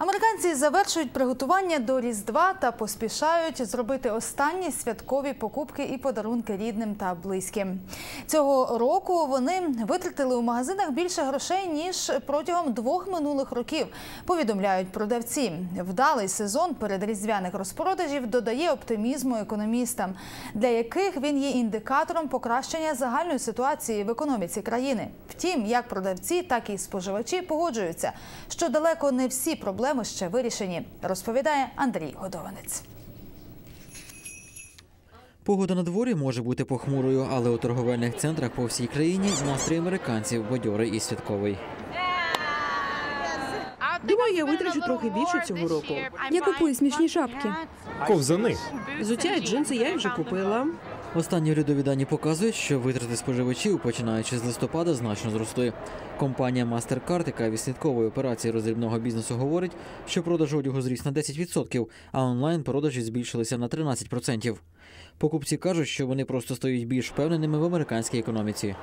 Американці завершують приготування до Різдва та поспішають зробити останні святкові покупки і подарунки рідним та близьким. Цього року вони витратили у магазинах більше грошей ніж протягом двох минулих років. Повідомляють продавці. Вдалий сезон передріздвяних розпродажів додає оптимізму економістам, для яких він є індикатором покращення загальної ситуації в економіці країни. Втім, як продавці, так і споживачі погоджуються, що далеко не всі проблеми ще вирішені, розповідає Андрій Годованець. Погода на дворі може бути похмурою, але у торговельних центрах по всій країні настрій американців бадьорий і святковий. Думаю, я витрачу трохи більше цього року. Я купую смішні шапки. Ковзани. Взуття і джинси я вже купила. Останні урядові дані показують, що витрати споживачів, починаючи з листопада, значно зросли. Компанія MasterCard, яка відслідковує операції роздрібного бізнесу, говорить, що продаж одягу зріс на 10%, а онлайн продажі збільшилися на 13%. Покупці кажуть, що вони просто стають більш впевненими в американській економіці.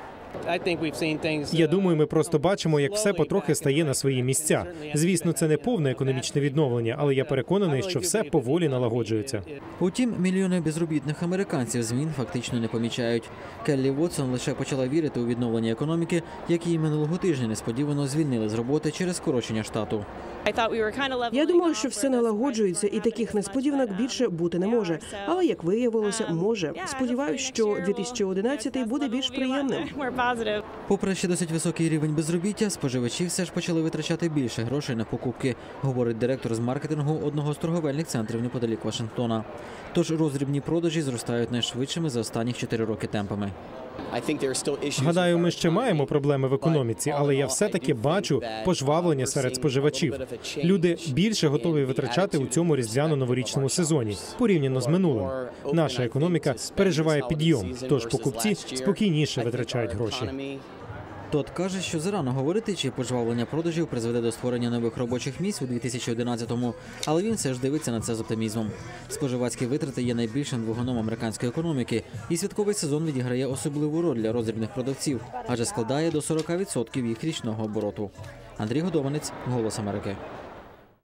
Я думаю, ми просто бачимо, як все потрохи стає на свої місця. Звісно, це не повне економічне відновлення, але я переконаний, що все поволі налагоджується. Утім, мільйони безробітних американців змін фактично не помічають. Келлі Вотсон лише почала вірити у відновлення економіки, як її минулого тижня несподівано звільнили з роботи через скорочення штату. Я думала, що все налагоджується, і таких несподіванок більше бути не може. Але як виявилося, може. Сподіваюсь, що 2011 буде більш приємним. Попри ще досить високий рівень безробіття, споживачі все ж почали витрачати більше грошей на покупки, говорить директор з маркетингу одного з торговельних центрів неподалік Вашингтона. Тож розрібні продажі зростають найшвидшими за останніх 4 роки темпами. Гадаю, ми ще маємо проблеми в економіці, але я все-таки бачу пожвавлення серед споживачів. Люди більше готові витрачати у цьому різдвяно-новорічному сезоні порівняно з минулим. Наша економіка переживає підйом, тож покупці спокійніше витрачають гроші. Тот каже, що зарано говорити, чи пожвавлення продажів призведе до створення нових робочих місць у 2011-му, але він все ж дивиться на це з оптимізмом. Споживацькі витрати є найбільшим двигуном американської економіки, і святковий сезон відіграє особливу роль для роздрібних продавців, адже складає до 40% їх річного обороту. Андрій Годованець, Голос Америки.